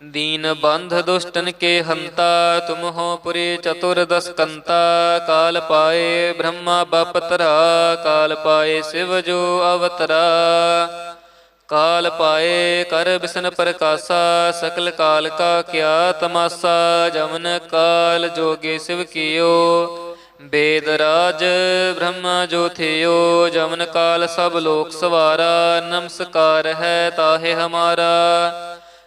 दीन बंध दुष्टन के हंता तुम हो पुरी चतुर्दश कंता काल पाए ब्रह्मा बपतरा काल पाए शिव जो अवतरा काल पाए कर बिसन प्रकाशा सकल काल का क्या तमाशा जमन काल जोगे शिव कियो वेद राज ब्रह्मा जो थियो जमन काल सब लोक सवारा नमस्कार है ताहे हमारा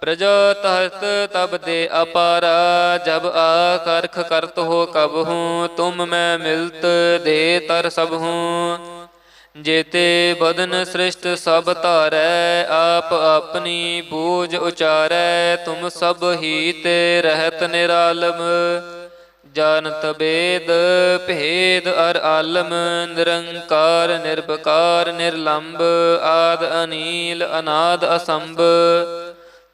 ਪ੍ਰਜਾ ਤਹਤ ਤਬ ਦੇ ਅਪਾਰਾ, ਜਬ ਆ ਕਰਖ ਕਰਤ ਹੋ ਕਬ ਹੂੰ, ਤੁਮ ਮੈਂ ਮਿਲਤ ਦੇ ਤਰ ਸਭ ਹੂੰ। ਜੇਤੇ ਬਦਨ ਸ੍ਰਿਸ਼ਟ ਸਭ ਧਾਰੈ, ਆਪ ਆਪਣੀ ਬੂਝ ਉਚਾਰੈ, ਤੁਮ ਸਭ ਹੀ ਤੇ ਰਹਿਤ ਨਿਰਾਲਮ। ਜਾਣਤ ਬੇਦ, ਭੇਦ ਅਰ ਆਲਮ, ਨਿਰੰਕਾਰ, ਨਿਰਭਕਾਰ ਨਿਰਲੰਭ ਆਦ ਅਨੀਲ, ਅਨਾਦ ਅਸੰਭ।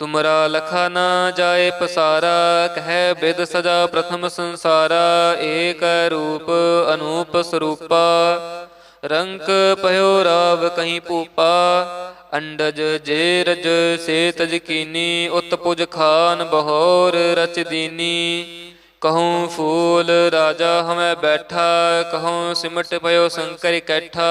ਤੁਮਰਾ ਲਖਾ ਨਾ ਜਾਏ ਪਸਾਰਾ, ਕਹਿ ਬਿਦ ਸਜਾ ਪ੍ਰਥਮ ਸੰਸਾਰਾ, ਏਕ ਰੂਪ ਅਨੂਪ ਸਰੂਪਾ। ਰੰਕ ਭਇਓ ਰਾਵ ਕਹੀਂ ਪੂਪਾ ਅੰਡਜ ਜੇ ਰਜ ਸੇ ਤਜ ਕੀਨੀ ਖਾਨ ਬਹੋਰ ਰਚਦੀਨੀ ਕਹੂੰ ਫੂਲ ਰਾਜਾ ਹਮੈ ਬੈਠਾ, ਕਹੂੰ ਸਿਮਟ ਭਇਓ ਸ਼ੰਕਰ ਇਕੱਠਾ।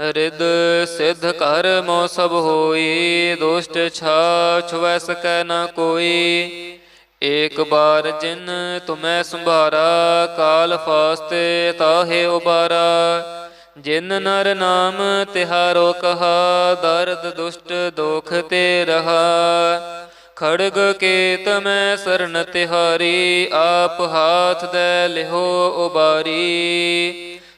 ਰਿਦ ਸਿਧ ਕਰ ਮੋ ਸਭ ਹੋਈ, ਦੁਸ਼ਟ ਛਾ ਛੁਵੈ ਸਕੈ ਨਾ ਕੋਈ। ਏਕ ਬਾਰ ਜਿਨ ਤੁਮੈ ਸੰਭਾਰਾ, ਕਾਲ ਫਾਸਤੇ ਤਾਹੇ ਉਬਾਰਾ। ਜਿਨ ਨਰ ਨਾਮ ਤਿਹਾਰੋ ਕਹਾ, ਦਰਦ ਦੁਸ਼ਟ ਦੋਖ ਤੇ ਰਹਾ। ਖੜਗ ਕੇਤ ਮੈਂ ਸਰਨ ਤਿਹਾਰੀ, ਆਪ ਹਾਥ ਦੇ ਲਿਹੋ ਉਬਾਰੀ।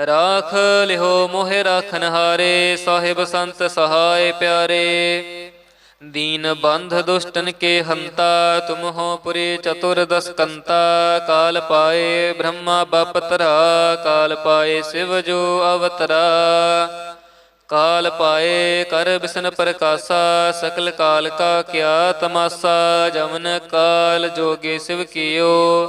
ਰਾਖ ਲਿਹੋ ਮੋਹਿ ਰਾਖਨ ਹਾਰੇ, ਸਾਹਿਬ ਸੰਤ ਸਹਾਇ ਪਿਆਰੇ। ਦੀਨ ਬੰਧ ਦੁਸ਼ਟਨ ਕੇ ਹੰਤਾ, ਤੁਮ ਹੋ ਪੁਰੀ ਚਤੁਰਦਸ ਕੰਤਾ ਕਾਲ ਪਾਏ ਬ੍ਰਹਮਾ ਬਪਤਰਾ, ਕਾਲ ਪਾਏ ਸਿਵ ਜੋ ਅਵਤਰਾ। ਕਾਲ ਪਾਏ ਕਰ ਬਿਸਨ ਪ੍ਰਕਾਸ਼ਾ, ਸਕਲ ਕਾਲ ਕਾ ਕਿਆ ਤਮਾਸਾ। ਜਮਨ ਕਾਲ ਜੋਗੇ ਸਿਵ ਕੀਓ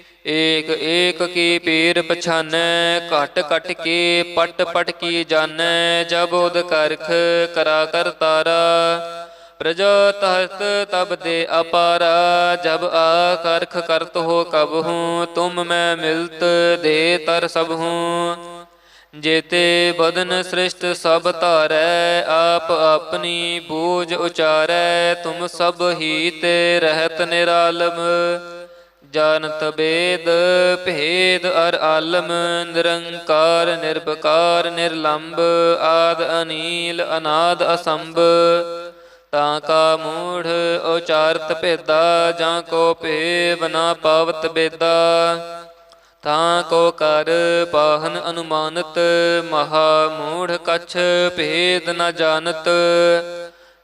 ਏਕ ਏਕ ਕੀ ਪੀਰ ਪਛਾਨੈ, ਘਟ ਘਟ ਕੇ ਪਟ ਪਟ ਕੀ ਜਾਣੈ ਜਬ ਉਦ ਕਰਖ ਕਰਾ ਕਰਤਾਰਾ ਪ੍ਰਜਾ ਤਹਤ ਤਬ ਦੇ ਅਪਾਰਾ, ਜਬ ਆ ਕਰਖ ਕਰਤ ਹੋ ਕਬ ਹੂੰ, ਤੁਮ ਮੈਂ ਮਿਲਤ ਦੇ ਤਰ ਸਭ ਹੂੰ। ਜੇਤੇ ਬਦਨ ਸ੍ਰਿਸ਼ਟ ਸਭ ਧਾਰੈ, ਆਪ ਆਪਣੀ ਬੂਝ ਉਚਾਰੈ, ਤੁਮ ਸਭ ਹੀ ਤੇ ਰਹਿਤ ਨਿਰਾਲਮ। ਜਾਣਤ ਬੇਦ, ਭੇਦ ਅਰ ਆਲਮ, ਨਿਰੰਕਾਰ ਨਿਰਭਕਾਰ ਨਿਰਲੰਭ ਆਦ ਅਨੀਲ, ਅਨਾਦ ਅਸੰਭ। ਤਾਂ ਕਾ ਮੂੜ ਉਚਾਰਤ ਭੇਦਾ, ਜਾਂ ਕੋ ਭੇਵ ਨਾ ਪਾਵਤ ਬੇਦਾ। ਤਾਂ ਕੋ ਕਰ ਪਾਹਨ ਅਨੁਮਾਨਤ, ਮਹਾ ਮੂੜ ਕਛ ਭੇਦ ਨ ਜਾਣਤ।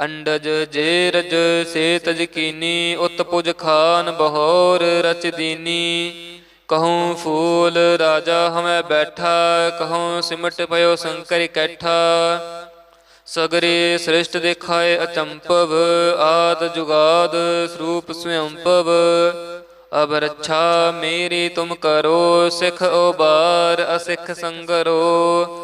ਅੰਡਜ ਜੇਰਜ ਸੇ ਤਜਕੀਨੀ ਉਤ ਪੁਜ ਖਾਨ ਬਹੋਰ ਰਚ ਦੀਨੀ। ਕਹੂੰ ਫੂਲ ਰਾਜਾ ਹਮੈ ਬੈਠਾ, ਕਹੂੰ ਸਿਮਟ ਪਇਓ ਸੰਕਰ ਇਕੱਠਾ ਸਗਰੇ ਸ੍ਰਿਸ਼ਟ ਦੇਖਾਏ ਅਚੰਪਵ, ਆਦ ਜੁਗਾਦ ਸਰੂਪ ਸਵੰਪਵ ਅਬ ਰੱਛਾ ਮੇਰੀ ਤੁਮ ਕਰੋ, ਸਿਖ ਉਬਾਰ ਅਸਿਖ ਸੰਗਰੋ।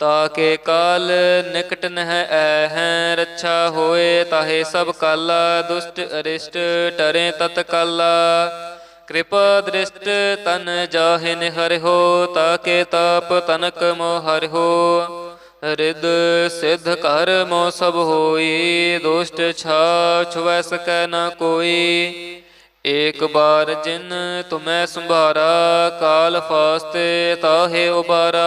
ਤਾਕੇ ਕਾਲ ਨਿਕਟ ਨਹਿ ਐ ਹੈ ਰੱਛਾ ਹੋਏ ਤਾਹੇ ਸਭ ਕਾਲਾ, ਦੁਸ਼ਟ ਅਰਿਸ਼ਟ ਟਰੇ ਤਤ ਕਾਲਾ। ਕਿਰਪਾ ਦ੍ਰਿਸ਼ਟ ਤਨ ਜਾਹਿ ਨਿਹਰਿਓ ਤਾਕੇ ਤਾਪ ਤਨਕ ਮੋ ਹਰਿਓ ਰਿਦ ਸਿਧ ਕਰ ਮੋ ਸਭ ਹੋਈ, ਦੁਸ਼ਟ ਛਾ ਛੁਵੈ ਸਕੈ ਨਾ ਕੋਈ। ਏਕ ਬਾਰ ਜਿਨ ਤੁਮੈ ਸੰਭਾਰਾ, ਕਾਲ ਫਾਸਤੇ ਤਾਹੇ ਉਬਾਰਾ।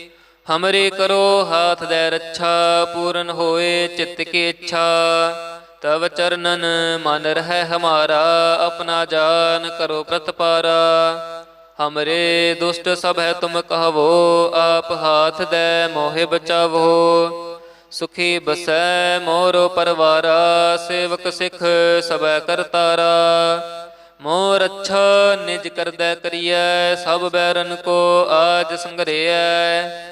ਹਮਰੇ ਕਰੋ ਹਾਥ ਦੇ ਰੱਛਾ, ਪੂਰਨ ਹੋਏ ਚਿੱਤ ਕੀ ਇੱਛਾ। ਤਵ ਚਰਨਨ ਮਨ ਰਹਿ ਹਮਾਰਾ, ਆਪਣਾ ਜਾਨ ਕਰੋ ਪ੍ਰਤਪਾਰਾ। ਹਮਰੇ ਦੁਸ਼ਟ ਸਭ ਹੈ ਤੁਮ ਕਹਵੋ, ਆਪ ਹਾਥ ਦੇ ਮੋਹਿ ਬਚਾਵੋ। ਸੁਖੀ ਬਸੈ ਮੋਰੋ ਪਰਵਾਰਾ, ਸੇਵਕ ਸਿਖ ਸਬੈ ਕਰਤਾਰਾ ਮੋਰ ਅੱਛਾ ਨਿਜ ਕਰਦੈ ਕਰੀਐ, ਸਭ ਬੈਰਨ ਕੋ ਆਜ ਸੰਗਰਿਐ।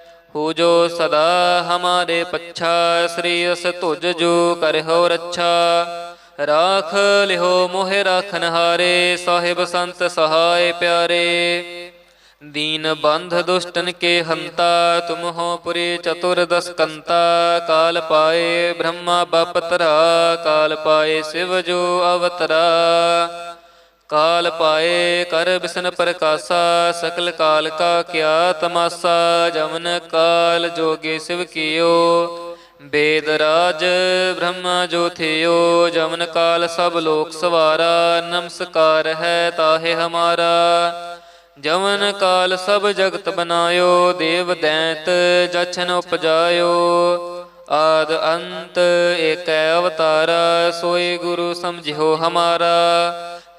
ਹੋ ਜੋ ਸਦਾ ਹਮਾਰੇ ਪੱਛਾ, ਸ੍ਰੀ ਅਸ ਤੁਜ ਜੋ ਕਰਿਓ ਰੱਛਾ। ਰਾਖ ਲਿਹੋ ਮੋਹਿ ਰਾਖਨ ਹਾਰੇ, ਸਾਹਿਬ ਸੰਤ ਸਹਾਇ ਪਿਆਰੇ। ਦੀਨ ਬੰਧ ਦੁਸ਼ਟਨ ਕੇ ਹੰਤਾ, ਤੁਮ ਹੋ ਪੁਰੀ ਚਤੁਰਦਸ ਕੰਤਾ ਕਾਲ ਪਾਏ ਬ੍ਰਹਮਾ, ਬਪਤਰਾ, ਕਾਲ ਪਾਏ ਸਿਵ ਜੋ ਅਵਤਰਾ। ਕਾਲ ਪਾਏ ਕਰ ਬਿਸਨ ਪ੍ਰਕਾਸ਼ਾ, ਸਕਲ ਕਾਲ ਕਾ ਕਿਆ ਤਮਾਸਾ ਜਮਨ ਕਾਲ ਜੋਗੇ ਸਿਵ ਕੀਓ। ਬੇਦ ਰਾਜ ਬ੍ਰਹਮਾ ਜੋਥਿਓ ਜਮਨ ਕਾਲ ਸਭ ਲੋਕ ਸਵਾਰਾ, ਨਮਸਕਾਰ ਹੈ ਤਾਹੇ ਹਮਾਰਾ। ਜਮਨ ਕਾਲ ਸਭ ਜਗਤ ਬਨਾਇਓ, ਦੇਵ ਦੈਂਤ ਜਛਨ ਉਪਜਾਇਓ। ਆਦ ਅੰਤ ਏਕੈ ਅਵਤਾਰਾ ਸੋਈ ਗੁਰੂ ਸਮਝਿਓ ਹਮਾਰਾ।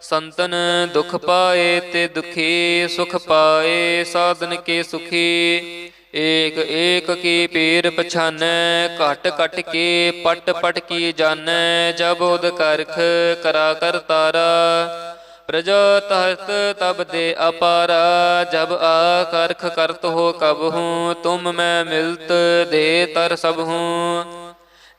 ਸੰਤਨ ਦੁਖ ਪਾਏ ਤੇ ਦੁਖੀ ਸੁਖ ਪਾਏ, ਸਾਧਨ ਕੇ ਸੁਖੀ। ਏਕ ਏਕ ਕੀ ਪੀਰ ਪਛਾਨੈ, ਘਟ ਘਟ ਕੇ ਪਟ ਪਟ ਕੀ ਜਾਣੈ ਜਬ ਉਦ ਕਰਖ ਕਰਾ ਕਰਤਾਰਾ ਪ੍ਰਜਾ ਤਹਤ ਤਬ ਦੇ ਅਪਾਰਾ, ਜਬ ਆ ਕਰਖ ਕਰਤ ਹੋ ਕਬ ਹੂੰ, ਤੁਮ ਮੈਂ ਮਿਲਤ ਦੇ ਤਰ ਸਭ ਹੂੰ।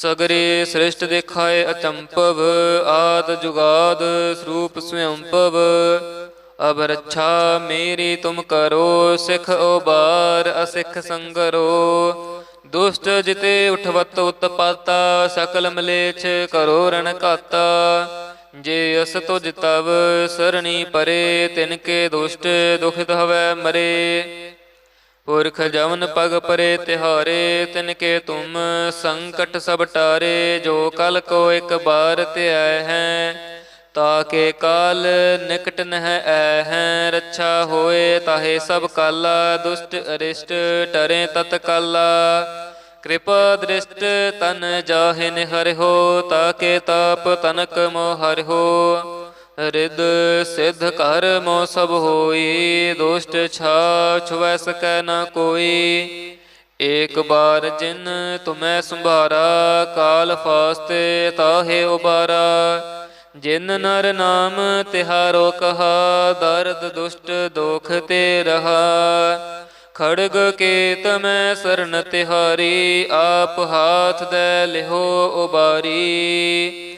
ਸਗਰੇ ਸ੍ਰਿਸ਼ਟ ਦੇਖਾਏ ਅਚੰਪਵ, ਆਦ ਜੁਗਾਦ ਸਰੂਪ ਸਵਯੰਪਵ। ਅਬ ਰੱਛਾ ਮੇਰੀ ਤੁਮ ਕਰੋ, ਸਿਖ ਉਬਾਰ ਅਸਿਖ ਸੰਗਰੋ। ਦੁਸ਼ਟ ਜਿਤੇ ਉਠਵਤ ਉਤਪਾਤਾ, ਸਕਲ ਮਲੇਛ ਕਰੋ ਰਣ ਘਾਤਾ। ਜੇ ਅਸ ਤੁਜ ਤਵ, ਸਰਣੀ ਪਰੇ, ਤਿਨ ਕੇ ਦੁਸ਼ਟ ਦੁਖਿਤ ਹਵੈ ਮਰੇ। ਪੁਰਖ ਜਵਨ ਪਗ ਪਰੇ ਤਿਹਾਰੇ, ਤਿਨ ਕੇ ਤੁਮ ਸੰਕਟ ਸਭ ਟਾਰੇ, ਜੋ ਕਲ ਕੋ ਇੱਕ ਬਾਰ ਧਿਆ ਹੈ, ਤਾ ਕੇ ਕਾਲ ਨਿਕਟ ਨਹਿ ਐ ਹੈ, ਰੱਛਾ ਹੋਏ ਤਾਹੇ ਸਭ ਕਾਲਾ, ਦੁਸ਼ਟ ਅਰਿਸ਼ਟ ਟਰੇ ਤਤ ਕਾਲਾ। ਕਿਰਪਾ ਦ੍ਰਿਸ਼ਟ ਤਨ ਜਾਹਿ ਨਿਹਰਿਓ ਤਾਕੇ ਤਾਪ ਤਨਕ ਮੋ ਹੋ। ਰਿਦ ਸਿਧ ਘਰ ਮੋ ਸਭ ਹੋਈ, ਦੁਸ਼ਟ ਛਾ ਛੁਵੈ ਸਕੈ ਨਾ ਕੋਈ। ਏਕ ਬਾਰ ਜਿਨ ਤੁਮੈ ਸੰਭਾਰਾ, ਕਾਲ ਫਾਸਤੇ ਤਾਹੇ ਉਬਾਰਾ। ਜਿਨ ਨਰ ਨਾਮ ਤਿਹਾਰੋ ਕਹਾ, ਦਰਦ ਦੁਸ਼ਟ ਦੋਖ ਤੇ ਰਹਾ। ਖੜਗ ਕੇਤ ਮੈਂ ਸਰਨ ਤਿਹਾਰੀ, ਆਪ ਹਾਥ ਦੇ ਲਿਹੋ ਉਬਾਰੀ।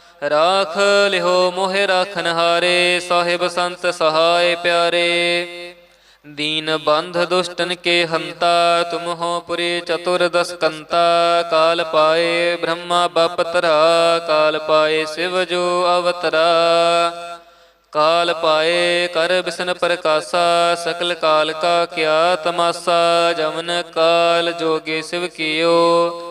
ਰਾਖ ਲਿਹੋ ਮੋਹਿ ਰਾਖਨ ਹਾਰੇ, ਸਾਹਿਬ ਸੰਤ ਸਹਾਇ ਪਿਆਰੇ। ਦੀਨ ਬੰਧ ਦੁਸ਼ਟਨ ਕੇ ਹੰਤਾ, ਤੁਮ ਹੋ ਪੁਰੀ ਚਤੁਰਦਸ ਕੰਤਾ ਕਾਲ ਪਾਏ ਬ੍ਰਹਮਾ ਬਪਤਰਾ, ਕਾਲ ਪਾਏ ਸਿਵ ਜੋ ਅਵਤਰਾ। ਕਾਲ ਪਾਏ ਕਰ ਬਿਸਨ ਪ੍ਰਕਾਸ਼ਾ, ਸਕਲ ਕਾਲ ਕਾ ਕਿਆ ਤਮਾਸਾ। ਜਮਨ ਕਾਲ ਜੋਗੇ ਸਿਵ ਕੀਓ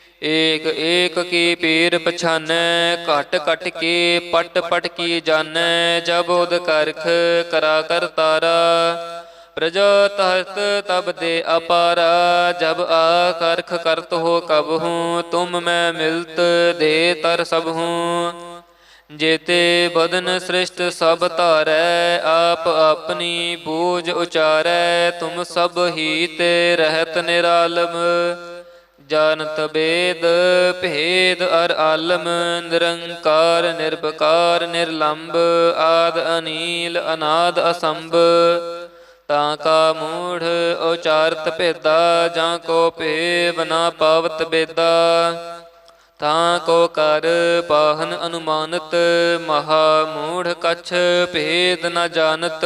ਏਕ ਏਕ ਕੀ ਪੀਰ ਪਛਾਨੈ, ਘਟ ਘਟ ਕੇ ਪਟ ਪਟ ਕੀ ਜਾਣੈ ਜਬ ਉਦ ਕਰਖ ਕਰਾ ਕਰ ਤਾਰਾ। ਪ੍ਰਜਾ ਤਹਤ ਤਬ ਦੇ ਅਪਾਰਾ, ਜਬ ਆ ਕਰਖ ਕਰਤ ਹੋ ਕਬ ਹੂੰ, ਤੁਮ ਮੈਂ ਮਿਲਤ ਦੇ ਤਰ ਸਭ ਹੂੰ। ਜੇਤੇ ਬਦਨ ਸ੍ਰਿਸ਼ਟ ਸਭ ਧਾਰੈ, ਆਪ ਆਪਣੀ ਬੂਝ ਉਚਾਰੈ, ਤੁਮ ਸਭ ਹੀ ਤੇ ਰਹਿਤ ਨਿਰਾਲਮ। ਜਾਣਤ ਬੇਦ, ਭੇਦ ਅਰ ਆਲਮ, ਨਿਰੰਕਾਰ, ਨਿਰਭਕਾਰ ਨਿਰਲੰਭ ਆਦ ਅਨੀਲ, ਅਨਾਦ ਅਸੰਭ। ਤਾਂ ਕਾ ਮੂੜ ਉਚਾਰਤ ਭੇਦਾ, ਜਾਂ ਕੋ ਭੇਵ ਨਾ ਪਾਵਤ ਬੇਦਾ। ਤਾਂ ਕੋ ਕਰ ਪਾਹਨ ਅਨੁਮਾਨਤ, ਮਹਾ ਮੂੜ ਕਛ ਭੇਦ ਨਾ ਜਾਣਤ।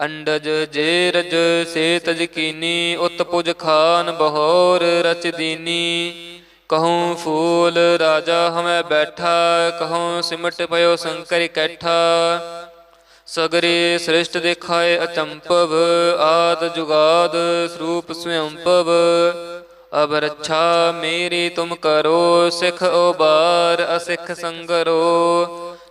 ਅੰਡਜ ਜੇਰਜ ਸੇ ਤਜ ਕੀਨੀ, ਉਤ ਖਾਨ ਬਹੋਰ ਰਚਦੀਨੀ ਕਹੂੰ ਫੂਲ ਰਾਜਾ ਹਮੈ ਬੈਠਾ, ਕਹੂੰ ਸਿਮਟ ਪਇਓ ਸ਼ੰਕਰ ਇਕੱਠਾ। ਸਗਰੇ ਸ੍ਰਿਸ਼ਟ ਦੇਖਾਏ ਅਚੰਪਵ, ਆਦ ਜੁਗਾਦ ਸਰੂਪ ਸਵੰਪਵ ਅਬ ਰੱਛਾ ਮੇਰੀ ਤੁਮ ਕਰੋ, ਸਿਖ ਉਬਾਰ ਅਸਿਖ ਸੰਗਰੋ।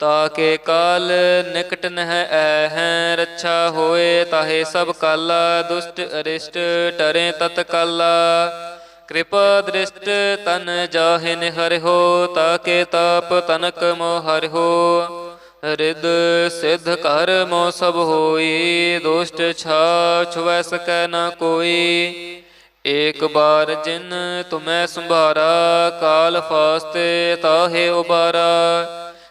ਤਾਕੇ ਕਾਲ ਨਿਕਟ ਨਹਿ ਐ ਹੈ ਰੱਛਾ ਹੋਏ ਤਾਹੇ ਸਭ ਕਾਲਾ, ਦੁਸ਼ਟ ਅਰਿਸ਼ਟ ਟਰੇ ਤਤ ਕਾਲਾ। ਕਿਰਪਾ ਦ੍ਰਿਸ਼ਟ ਤਨ ਜਾਹਿ ਨਿਹਰਿਓ ਤਾਕੇ ਤਾਪ ਤਨਕ ਮੋਹ ਹਰਿਓ ਰਿਦ ਸਿਧ ਕਰ ਮੋ ਸਭ ਹੋਈ, ਦੁਸ਼ਟ ਛਾ ਛੁਵੈ ਸਕੈ ਨਾ ਕੋਈ। ਏਕ ਬਾਰ ਜਿਨ ਤੁਮੈ ਸੰਭਾਰਾ, ਕਾਲ ਫਾਸਤੇ ਤਾਹੇ ਉਬਾਰਾ।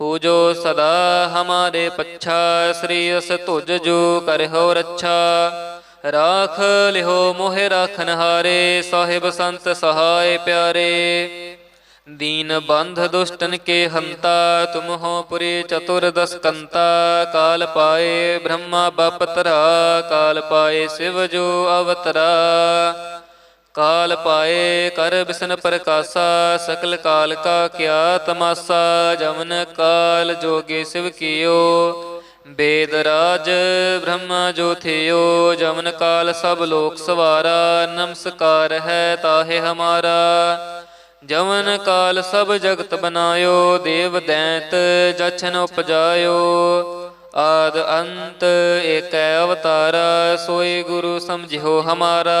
ਪੂਜੋ ਸਦਾ ਹਮਾਰੇ ਪੱਛਾ, ਸ੍ਰੀ ਅਸ ਤੁਜ ਜੋ ਕਰਹੁ ਰੱਛਾ। ਰਾਖ ਲਿਹੋ ਮੋਹਿ ਰਾਖਨ ਹਾਰੇ, ਸਾਹਿਬ ਸੰਤ ਸਹਾਇ ਪਿਆਰੇ। ਦੀਨ ਬੰਧ ਦੁਸ਼ਟਨ ਕੇ ਹੰਤਾ, ਤੁਮ ਹੋ ਪੁਰੇ ਚਤੁਰ ਦਸਕੰਤਾ। ਕਾਲ ਪਾਏ ਬ੍ਰਹਮਾ ਬਪ ਤਰਾ ਕਾਲ ਪਾਏ ਸਿਵ ਜੋ ਅਵਤਰਾ। ਕਾਲ ਪਾਏ ਕਰ ਬਿਸਨ ਪ੍ਰਕਾਸ਼ਾ, ਸਕਲ ਕਾਲ ਕਾ ਕਿਆ ਤਮਾਸਾ, ਜਮਨ ਕਾਲ ਜੋਗੇ ਸਿਵ ਕੀਓ। ਬੇਦ ਰਾਜ ਬ੍ਰਹਮ ਜੋਥਿਓ ਜਮਨ ਕਾਲ ਸਭ ਲੋਕ ਸਵਾਰਾ, ਨਮਸਕਾਰ ਹੈ ਤਾਹੇ ਹਮਾਰਾ। ਜਮਨ ਕਾਲ ਸਭ ਜਗਤ ਬਨਾਇਓ, ਦੇਵ ਦੈਂਤ ਜਛਨ ਉਪਜਾਇਓ। ਆਦ ਅੰਤ ਏਕੈ ਅਵਤਾਰਾ ਸੋਈ ਗੁਰੂ ਸਮਝਿਓ ਹਮਾਰਾ।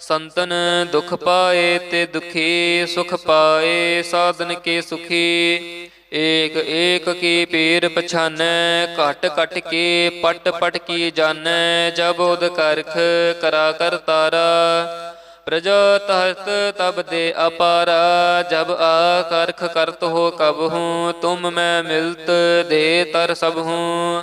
ਸੰਤਨ ਦੁਖ ਪਾਏ ਤੇ ਦੁਖੀ ਸੁਖ ਪਾਏ, ਸਾਧਨ ਕੇ ਸੁਖੀ। ਏਕ ਏਕ ਕੀ ਪੀਰ ਪਛਾਨੈ, ਘਟ ਘਟ ਕੇ ਪਟ ਪਟ ਕੀ ਜਾਣੈ ਜਬ ਉਦ ਕਰਖ ਕਰਾ ਕਰ ਤਾਰਾ। ਪ੍ਰਜਾ ਤਹਤ ਤਬ ਦੇ ਅਪਾਰਾ, ਜਬ ਆ ਕਰਖ ਕਰਤ ਹੋ ਕਬ ਹੂੰ, ਤੁਮ ਮੈਂ ਮਿਲਤ ਦੇ ਤਰ ਸਭ ਹੂੰ।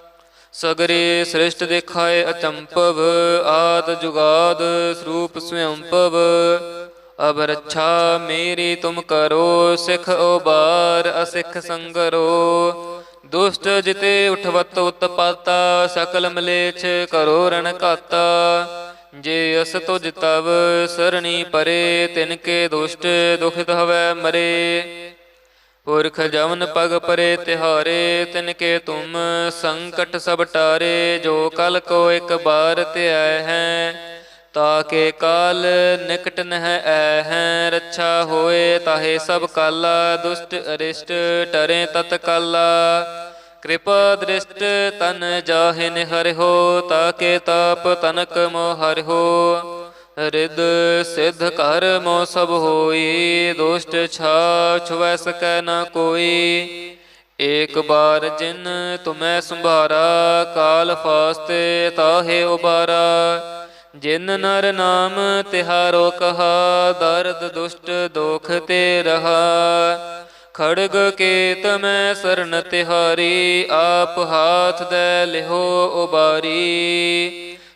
ਸਗਰੇ ਸ੍ਰਿਸ਼ਟ ਦੇਖਾਏ ਅਚੰਪਵ, ਆਦ ਜੁਗਾਦ ਸਰੂਪ ਸਵਯੰਪਵ। ਅਬ ਰੱਛਾ ਮੇਰੀ ਤੁਮ ਕਰੋ, ਸਿਖ ਉਬਾਰ ਅਸਿਖ ਸੰਗਰੋ। ਦੁਸ਼ਟ ਜਿਤੇ ਉਠਵਤ ਉਤਪਾਤਾ, ਸਕਲ ਮਲੇਛ ਕਰੋ ਰਣ ਘਾਤਾ। ਜੇ ਅਸ ਤੁਜ ਤਵ, ਸਰਣੀ ਪਰੇ, ਤਿਨ ਕੇ ਦੁਸ਼ਟ ਦੁਖਿਤ ਹਵੈ ਮਰੇ। ਪੁਰਖ ਜਵਨ ਪਗ ਪਰੇ ਤਿਹਾਰੇ ਤਿਨ ਕੇ ਤੁਮ ਸੰਕਟ ਸਭ ਟਾਰੇ, ਜੋ ਕਲ ਕੋ ਇੱਕ ਬਾਰ ਧਿਆ ਹੈ, ਤਾ ਕੇ ਕਾਲ ਨਿਕਟ ਨਹ ਐ ਹੈ, ਰੱਛਾ ਹੋਏ ਤਾਹੇ ਸਭ ਕਾਲਾ, ਦੁਸ਼ਟ ਅਰਿਸ਼ਟ ਟਰੇ ਤਤ ਕਾਲਾ। ਕਿਰਪਾ ਦ੍ਰਿਸ਼ਟ ਤਨ ਜਾਹਿ ਨਿਹਰਿਓ ਤਾਕੇ ਤਾਪ ਤਨਕ ਮੋ ਹੋ ਰਿਦ ਸਿਧ ਕਰ ਮੋ ਸਭ ਹੋਈ, ਦੁਸ਼ਟ ਛਾ ਛੁਵੈ ਸਕੈ ਨਾ ਕੋਈ। ਏਕ ਬਾਰ ਜਿਨ ਤੁਮੈ ਸੰਭਾਰਾ, ਕਾਲ ਫਾਸਤੇ ਤਾਹੇ ਉਬਾਰਾ। ਜਿਨ ਨਰ ਨਾਮ ਤਿਹਾਰੋ ਕਹਾ ਦਰਦ ਦੁਸ਼ਟ ਦੋਖ ਤੇ ਰਹਾ। ਖੜਗ ਕੇਤ ਮੈਂ ਸਰਨ ਤਿਹਾਰੀ, ਆਪ ਹਾਥ ਦੇ ਲਿਹੋ ਉਬਾਰੀ।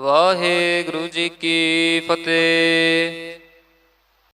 ਵਾਹਿਗੁਰੂ ਜੀ ਕੀ ਫਤਿਹ।